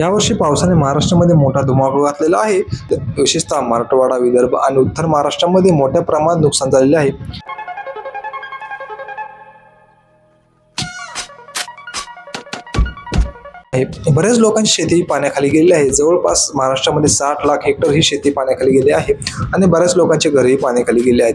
यावर्षी पावसाने महाराष्ट्रामध्ये मोठा धुमाकूळ घातलेला आहे. तर विशेषतः मराठवाडा विदर्भ आणि उत्तर महाराष्ट्रामध्ये मोठ्या प्रमाणात नुकसान झालेले आहे. आहे. बऱ्याच लोकांची शेती पाण्याखाली गेली आहे. जवळपास महाराष्ट्रामध्ये साठ लाख हेक्टर ही शेती पाण्याखाली गेली आहे आणि बऱ्याच लोकांचे घरही पाण्याखाली गेले आहेत.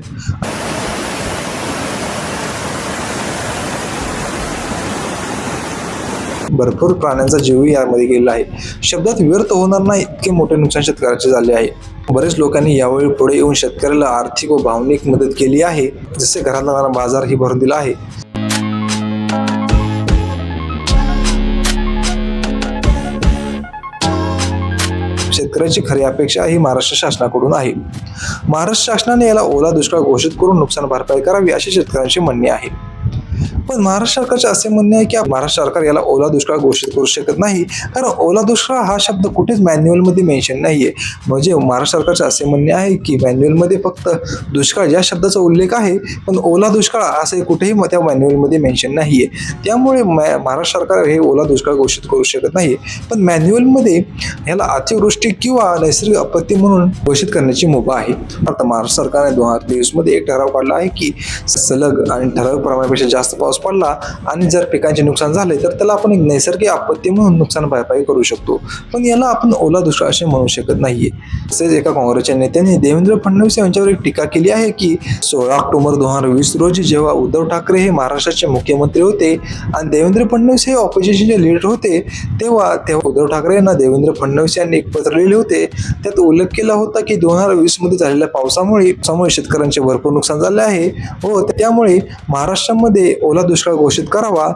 भरपूर प्राण्यांचा जीवही यामध्ये गेलेला आहे. शब्दात व्यर्थ होणार नाही इतके मोठे नुकसान शेतकऱ्याचे झाले आहे. बरेच लोकांनी यावेळी पुढे येऊन शेतकऱ्याला आर्थिक व भावनिक मदत केली आहे जसे घरात लागणारा बाजार ही भरून दिला आहे. शेतकऱ्याची खरी अपेक्षा ही महाराष्ट्र शासनाकडून आहे. महाराष्ट्र शासनाने याला ओला दुष्काळ घोषित करून नुकसान भरपाई करावी अशी शेतकऱ्यांची म्हणणे आहे. पण महाराष्ट्र सरकारचे असे म्हणणे आहे की महाराष्ट्र सरकार याला ओला दुष्काळ घोषित करू शकत नाही. कारण ओला दुष्काळ हा शब्द कुठेच मॅन्युअलमध्ये मेन्शन नाहीये. म्हणजे महाराष्ट्र सरकारचे असे म्हणणे आहे की मॅन्युअलमध्ये फक्त दुष्काळ या शब्दाचा उल्लेख आहे पण ओला दुष्काळ असे कुठेही त्या मॅन्युअलमध्ये मेन्शन नाहीये. त्यामुळे महाराष्ट्र सरकार हे ओला दुष्काळ घोषित करू शकत नाही. पण मॅन्युअलमध्ये ह्याला अतिवृष्टी किंवा नैसर्गिक आपत्ती म्हणून घोषित करण्याची मुभा आहे. आता महाराष्ट्र सरकारने दोन हजार तेवीसमध्ये एक ठराव काढला आहे की सलग आणि ठराविक प्रमाणापेक्षा जास्त पाऊस पडला आणि जर पिकांचे नुकसान झाले तर त्याला आपण एक नैसर्गिक आपत्ती म्हणून नुकसान भरपाई करू शकतो. पण याला आपण ओला दुष्काळ असे म्हणू शकत नाहीये. तसेच एका काँग्रेसच्या नेत्याने देवेंद्र फडणवीस यांच्यावर एक टीका केली आहे की सोळा ऑक्टोबर दोन हजार वीस रोजी जेव्हा उद्धव ठाकरे हे महाराष्ट्राचे मुख्यमंत्री होते आणि देवेंद्र फडणवीस हे ऑपोजिशनचे लीडर होते तेव्हा तेव्हा उद्धव ठाकरे यांना देवेंद्र फडणवीस यांनी एक पत्र लिहिले होते. त्यात उल्लेख केला होता की दोन हजार वीसमध्ये झालेल्या पावसामुळे पावसामुळे शेतकऱ्यांचे भरपूर नुकसान झाले आहे. व त्यामुळे महाराष्ट्रामध्ये ओला दुष्काळ घोषित करावा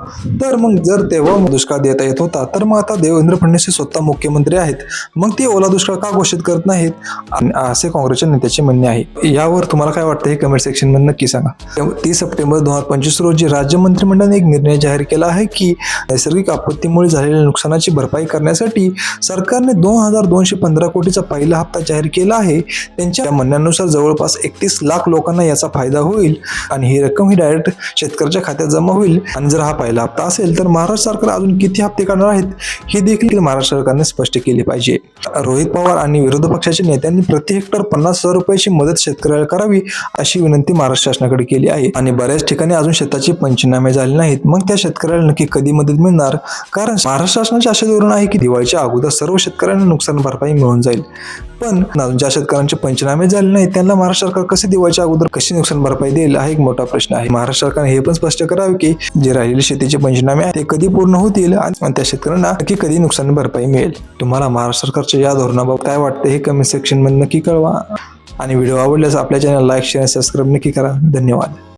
तर मग जर तेव्हा दुष्काळ देता येत होता तर मग आता देवेंद्र फडणवीस हे स्वतः मुख्यमंत्री आहेत. मग ते ओला दुष्काळ का घोषित करत नाहीत? आणि असे काँग्रेसच्या नेत्याचे म्हणणे आहे. यावर तुम्हाला काय वाटतं हे कमेंट सेक्शनमध्ये नक्की सांगा. तीस सप्टेंबर दोन हजार पंचवीस रोजी राज्य मंत्रिमंडळाने एक निर्णय जाहीर केला आहे की नैसर्गिक आपत्तीमुळे झालेल्या नुकसानाची भरपाई करण्यासाठी सरकारने दोन हजार दोनशे पंधरा कोटीचा पहिला हप्ता जाहीर केला आहे. त्यांच्या म्हणण्यानुसार जवळपास एकतीस लाख लोकांना याचा फायदा होईल आणि ही रक्कम ही डायरेक्ट शेतकऱ्याच्या खात्यात जमा होईल आणि जर हा पहिला हप्ता असेल तर महाराष्ट्र सरकार अजून किती हप्ते काढणार आहेत हे देखील महाराष्ट्र सरकारने स्पष्ट केले पाहिजे. रोहित पवार आणि विरोधी पक्षाच्या नेत्यांनी प्रति हेक्टर पन्नास हजार रुपयाची मदत शेतकऱ्याला करावी अशी विनंती महाराष्ट्र शासनाकडे केली आहे. आणि बऱ्याच ठिकाणी अजून शेताचे पंचनामे झाले नाहीत. मग त्या शेतकऱ्याला नक्की कधी मदत मिळणार? कारण महाराष्ट्र शासनाचे असे धोरण आहे की दिवाळीच्या अगोदर सर्व शेतकऱ्यांना नुकसान भरपाई मिळून जाईल. पण अजून ज्या शेतकऱ्यांचे पंचनामे झाले नाहीत त्यांना महाराष्ट्र सरकार कसे दिवाळीच्या अगोदर कशी नुकसान भरपाई देईल हा एक मोठा प्रश्न आहे. महाराष्ट्र सरकारने हे पण स्पष्ट करावे की जे राहिलेले शेतीचे पंचनामे आहेत ते कधी पूर्ण होतील आणि त्या शेतकऱ्यांना नक्की कधी नुकसान भरपाई मिळेल. तुम्हाला महाराष्ट्र सरकारच्या या धोरणाबाबत काय वाटतं हे कमेंट सेक्शनमध्ये नक्की कळवा. आणि व्हिडिओ आवडल्यास आपल्या चॅनल लाईक शेअर सबस्क्राईब नक्की करा. धन्यवाद.